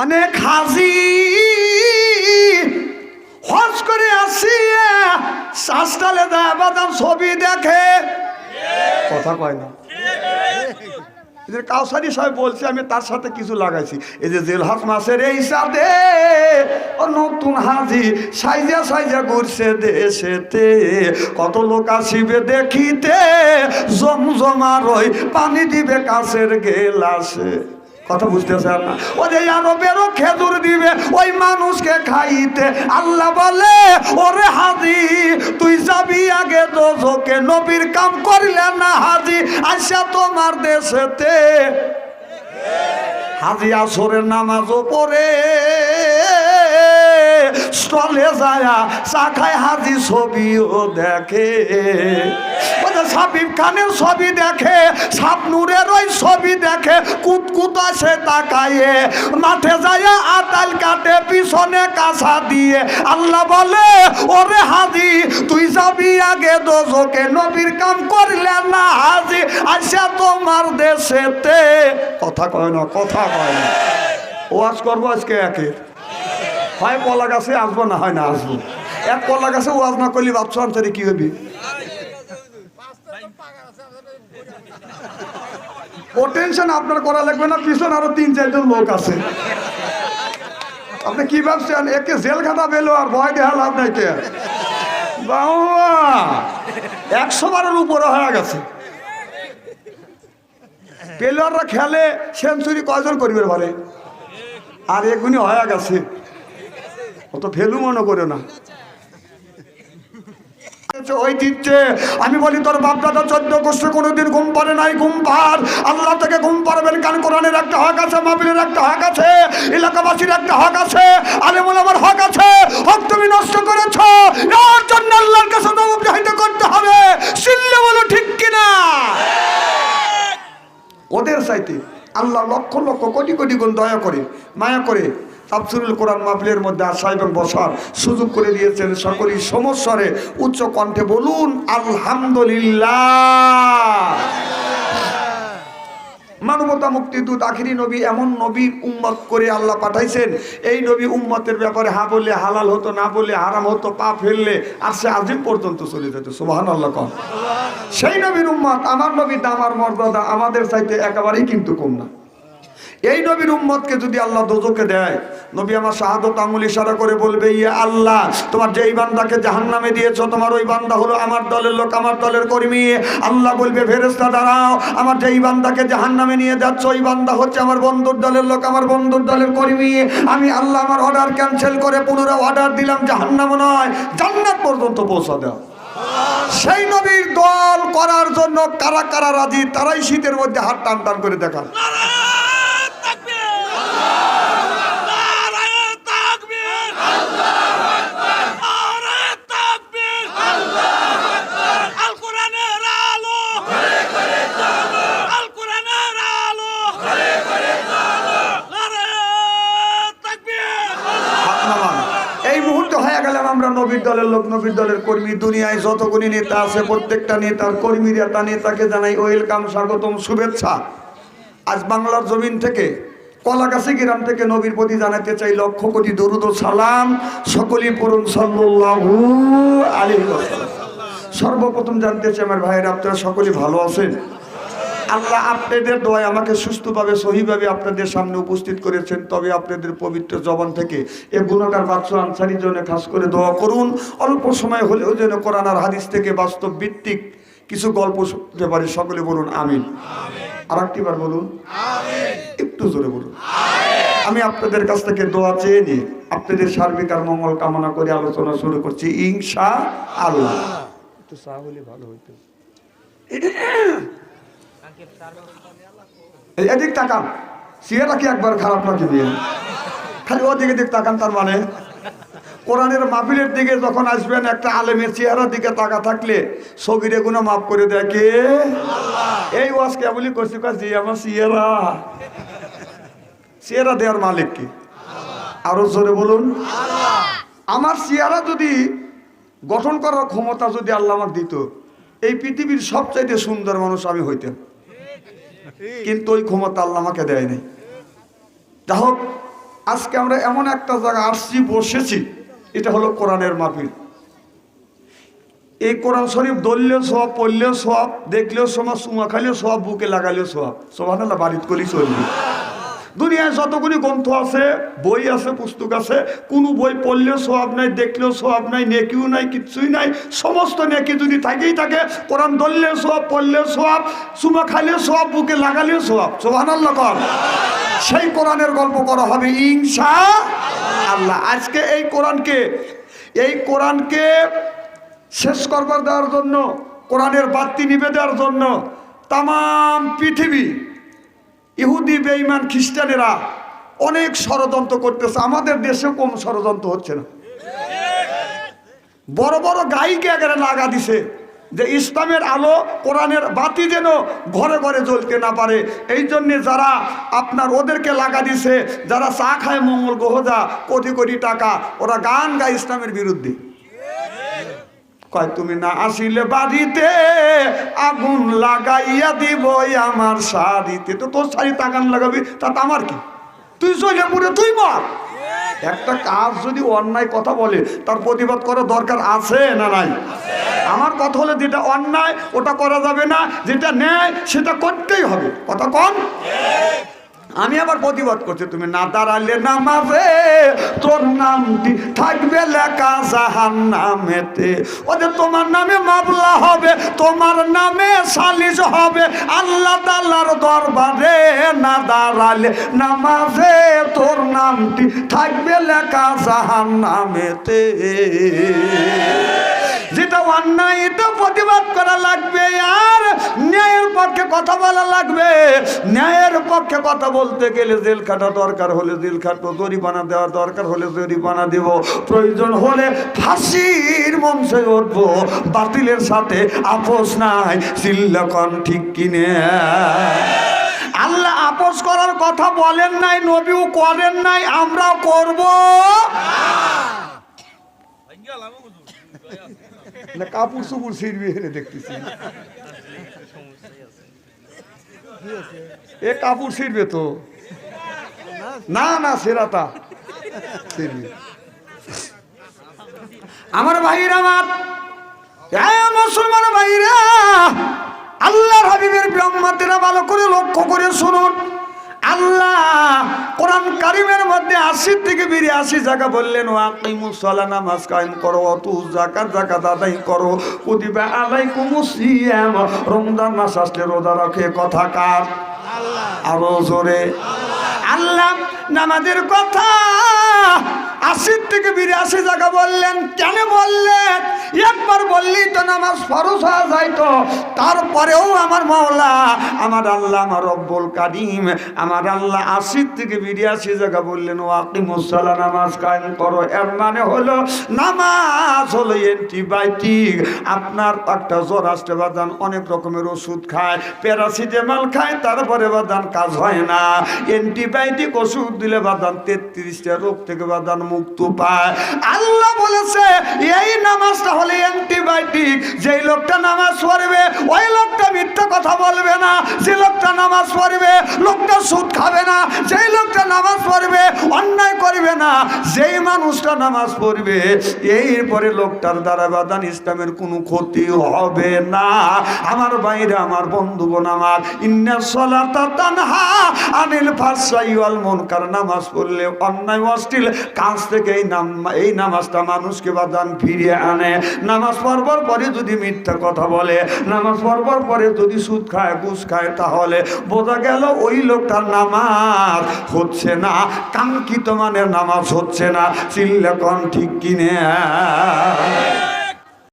অনেক হাজি হজ করে আসি শ্বাসটালে দেয় বাদাম ছবি দেখে। কথা কয় না। যে কাউসারি সাহেব বলছে, আমি তার সাথে কিছু লাগাইছি। এই যে জেলহাস মাসের এই সাথে ও নতুন হাজি সাইজা সাইজা ঘুরছে দেশেতে। কত লোক আসিবে দেখিতে, জমজমার ওই পানি দিবে কাছের গেলাসে। কথা বুঝতেছেন না? ও যে আরবেরও খেজুর দিবে, ওই মানুষকে খাইতে। আল্লাহ বলে, ওরে হাজি, তুই যাবি আগে দোজকে নবীর কাম করলে না হাজি আসা তোমার দেশেতে। হাজি আসরের নামাজও পড়ে, স্টলে যায় চা খায় হাজি, ছবিও দেখে। সাবিব খানের ছবি দেখে সাপনুরের ওই ছবি দেখে কুতকুত আসে তাকায়ে, মাঠে যায় আতাল কাটে, পিছনে কাঁচা দিয়ে। আল্লাহ বলে, ওরে হাজি, তুই যাবি আগে দোজকে নবীর কাম করলে না হাজি আসা তোমার দেশেতে। কথা কয় না, কথা কয় না। ওয়াজ করব আজকে একে। হয় কলা গাছে আসব না হয় না আসব। এক কলা গাছে ওয়াজ না করলে বাচ্চা আনসারে কি হবে? ও টেনশন আপনার করা লাগবে না, পিছন আরও তিন, চারজন লোক আছে। আপনি কি ভাবছেন? একে জেল খাতা পেল আর ভয় দেওয়া লাভ নাই কে? একশো বারের উপরে হয়ে গেছে। প্লেয়াররা খেলে, সেঞ্চুরি কয়জন করবে পারে আর এগুনি হয়ে গেছে। অত ফেলু মনে করে না। ওই দিচ্ছে আমি বলি, তোর বাপ দাদা চোদ্দ গোষ্ঠী কোনোদিন ঘুম পারে নাই, ঘুম পার আল্লাহ থেকে ঘুম পারবেন কারণ কোরআনের একটা হক আছে মাহবিলের একটা হক আছে, এলাকাবাসীর একটা হক আছে, আলেমুল আমার হক আছে। হক তুমি নষ্ট করেছ, এর জন্য আল্লাহর কাছে অনুগ্রহিত করতে হবে। সিল্লে বলো ঠিক কিনা? ওদের চাইতে আল্লাহ লক্ষ লক্ষ কোটি কোটি গুণ দয়া করে, মায়া করে তাফসিরুল কোরআন মাহফিলের মধ্যে আসা এবং বসার সুযোগ করে দিয়েছেন সকলেই সমস্বরে উচ্চ কণ্ঠে বলুন, আলহামদুলিল্লাহ। মানবতা মুক্তিদূত আখিরি নবী, এমন নবী উম্মত করে আল্লাহ পাঠাইছেন। এই নবী উম্মতের ব্যাপারে হা বললে হালাল হতো, না বললে হারাম হতো, পা ফেললে আর সে আজিম পর্যন্ত চলে যেত সুবাহান আল্লাহ কম সেই নবীর উম্মত, আমার নবীর দামার মর্যাদা আমাদের চাইতে একেবারেই কিন্তু কম না। এই নবীর উম্মতকে যদি আল্লাহ দোজকে দেয়, নবী আমার শাহাদত আঙুল ইশারা করে বলবে ইয়ে আল্লাহ, তোমার যেই বান্দাকে জাহান নামে দিয়েছ, তোমার ওই বান্দা হলো আমার দলের লোক, আমার দলের কর্মী। আল্লাহ বলবে ফেরেস্তা দাঁড়াও, আমার যেই বান্দাকে জাহান নামে নিয়ে যাচ্ছ, ওই বান্দা হচ্ছে আমার বন্ধুর দলের লোক, আমার বন্ধুর দলের কর্মী। আমি আল্লাহ আমার অর্ডার ক্যান্সেল করে পুনরায় অর্ডার দিলাম জাহান জাহান্নাম নয়, জান্নাত পর্যন্ত পৌঁছা দেওয়া সেই নবীর দল করার জন্য কারা কারা রাজি, তারাই শীতের মধ্যে হাত টান টান করে দেখান। হয়ে গেলাম আমরা নবীর দলের লোক, নবীর দলের কর্মী। দুনিয়ায় যতগুলি নেতা আছে, প্রত্যেকটা নেতার কর্মীরা তা নেতাকে জানাই ওয়েলকাম স্বাগতম, শুভেচ্ছা। আজ বাংলার জমিন থেকে, কলাগাছি গ্রাম থেকে নবীর প্রতি জানাতে চাই লক্ষ কোটি দরুদ সালাম। সকলেই পড়ুন আলাইহি ওয়াসাল্লাম। সর্বপ্রথম জানতে চাই, আমার ভাইয়ের, আপনারা সকলেই ভালো আছেন? আল্লাহ আপনাদের দোয়ায় আমাকে সুস্থভাবে সহিভাবে আপনাদের সামনে উপস্থিত করেছেন। তবে আপনাদের পবিত্র জবান থেকে এ গুণাগার বাচ্চা আনসারির জন্য খাস করে দোয়া করুন। অল্প সময় হলেও যেন কোরআন আর হাদিস থেকে বাস্তব ভিত্তিক কিছু গল্প শুনতে পারি। সকলে বলুন আমিন। আর একটিবার বলুন একটু জোরে বলুন। আমি আপনাদের কাছ থেকে দোয়া চেয়ে নিয়ে আপনাদের সার্বিক আর মঙ্গল কামনা করে আলোচনা শুরু করছি। ইনশা আল্লাহ একটু ভালো হইতো। এদিক তাকান। সিয়ারা কি একবার খারাপ নাকি দিয়ে? খালি ওদিকে দিক তাকান তার মানে? কোরআনের মাহফিলের দিকে যখন আসবেন একটা আলেমের চেহারার দিকে তাকা থাকলে সগিরে গুলো মাফ করে দেখে এই ওয়াজ কেবলই করছি কাছি আমার সিয়ারা সিয়ারা দেওয়ার মালিক কি? আরও জোরে বলুন। আমার সিয়ারা যদি গঠন করার ক্ষমতা যদি আল্লাহ আমার দিত এই পৃথিবীর সবচাইতে সুন্দর মানুষ আমি হইতাম। কিন্তু ওই ক্ষমতা আল্লাহ আমাকে দেয় নাই। যা হোক, আজকে আমরা এমন একটা জায়গা আসছি, বসেছি, এটা হলো কোরআনের মাহফিল। এই কোরআন শরীফ দললেও সব পড়লেও সব দেখলেও সমাজ, চুমা খাইলেও সব বুকে লাগালেও সব সবান বাড়িত করেই চলবে। দুনিয়ায় যতগুলি গ্রন্থ আছে, বই আছে, পুস্তক আছে, কোনো বই পড়লেও সব নাই, দেখলেও সব নাই, নেকিও নাই, কিচ্ছুই নাই, সমস্ত নেকি যদি থাকেই থাকে, কোরআন ধরলে সব পড়লে সব চুমা খাইলেও সব বুকে লাগালেও সব সোহান আল্লাহ কর সেই কোরআনের গল্প করা হবে ইনশা আল্লাহ। আজকে এই কোরআনকে এই কোরআনকে শেষ করবার দেওয়ার জন্য, কোরআনের বাতি নিবে দেওয়ার জন্য তাম পৃথিবী ইহুদি, বেঈমান, খ্রিস্টানেরা অনেক ষড়যন্ত্র করতেছে। আমাদের দেশে কম ষড়যন্ত্র হচ্ছে না। বড় বড় গাইকে এখানে লাগা দিছে যে ইসলামের আলো, কোরআনের বাতি যেন ঘরে ঘরে জ্বলতে না পারে। এই জন্যে যারা আপনার ওদেরকে লাগা দিছে, যারা চা খায় মঙ্গল গ্রহজা কোটি কোটি টাকা, ওরা গান গায় ইসলামের বিরুদ্ধে। কয়, তুমি না আসিলে বাড়িতে আগুন লাগাইয়া দিব আমার শাড়িতে। তো তোর শাড়ি আগুন লাগাবি, তা আমার কি? তুই চলে পুরে তুই মর। একটা কাজ যদি অন্যায় কথা বলে, তার প্রতিবাদ করার দরকার আছে না নাই? আমার কথা হলে যেটা অন্যায়, ওটা করা যাবে না, যেটা ন্যায়, সেটা করতেই হবে। কথা কন? আমি আবার প্রতিবাদ করছি, তুমি না দাঁড়ালে নামাবে, তোর নামটি থাকবে লেখা জাহান নামেতে ওদের তোমার নামে মামলা হবে, তোমার নামে সালিশ হবে। আল্লাহ তাল্লার দরবারে না দাঁড়ালে নামাজে তোর নামটি থাকবে লেখা জাহান নামেতে যেটা অন্যায়, এটা প্রতিবাদ করা লাগবে, আর ন্যায়ের পক্ষে কথা বলা লাগবে। ন্যায়ের পক্ষে কথা বলতে গেলে জেল খাটা দরকার হলে জেল খাটবো জরিমানা দেওয়ার দরকার হলে জরিমানা দেব। প্রয়োজন হলে ফাঁসির মঞ্চে উঠবো। বাতিলের সাথে আপোষ নাই চিল্লাকন ঠিক কিনে। আল্লাহ আপোষ করার কথা বলেন নাই নবীও করেন নাই আমরাও করব। না কাপড় ছিড়বি এখানে দেখতেছি। এ কাপড় ছিড়বে তো। না না সেরাতা আমার ভাইরা আমার। মুসলমান ভাইরা আল্লাহর হাবিবের ব্রহ্মাতেরা ভালো করে লক্ষ্য করে শুনুন। আল্লাহ কোরআন কারিমের মধ্যে আশির থেকে বেরি আশি জায়গা বললেন ও আকিমুসলা নামাজ কায়েম করো অত জাকাত জাকাত আদায় করো উদিবা আলাইকুম সিয়াম রমজান মাস আসলে রোজা রাখে। কথা কার? আরও জোরে। আল্লাহ নামাজের কথা আশি থেকে বিরাশি জায়গা বললেন, কেন বললেন? একবার বললেই তো নামাজ ফরজ হয়ে যাইতো তারপরেও আমার মাওলা, আমার আল্লাহ, আমার রব্বুল কাদিম আমার আল্লাহ আশি থেকে বিরাশি জায়গা বললেন ও আকিমুসাল্লাহ নামাজ কায়েম করো। এর মানে হলো নামাজ হলো অ্যান্টিবায়োটিক আপনার একটা জ্বর আসতে বাদান অনেক রকমের ওষুধ খায় প্যারাসিটামল খায়, তারপরে বাদান কাজ হয় না। অ্যান্টিবায়োটিক ওষুধ দিলে বাদান তেত্রিশটা রোগ থেকে বাদান মুক্ত পায়। আল্লাহ বলেছে, এই নামাজটা হলে অ্যান্টিবায়োটিক যেই লোকটা নামাজ পড়বে, ওই লোকটা মিথ্যা কথা বলবে না। যে লোকটা নামাজ পড়বে, লোকটা সুদ খাবে না। যেই লোকটা নামাজ পড়বে, অন্যায় করবে না, যেই মানুষটা নামাজ পড়বে, এরপরে লোকটার দ্বারা বাদান ইসলামের কোনো ক্ষতি হবে না। আমার বাইরে আমার বন্ধুগণ, আমার আনিল ফাসাই ওয়াল মুনকার। নামাজ পড়লে অন্যায়, অশ্লীল কাজ থেকে এই নাম, এই নামাজটা মানুষকে বাদান ফিরিয়ে আনে। নামাজ পড়বার পরে যদি মিথ্যা কথা বলে, নামাজ পড়বার পরে যদি সুদ খায়, ঘুষ খায়, তাহলে বোঝা গেল ওই লোকটার নামাজ হচ্ছে না। কাঙ্ক্ষিত মানের নামাজ হচ্ছে না চিল্লাকন ঠিক কিনে।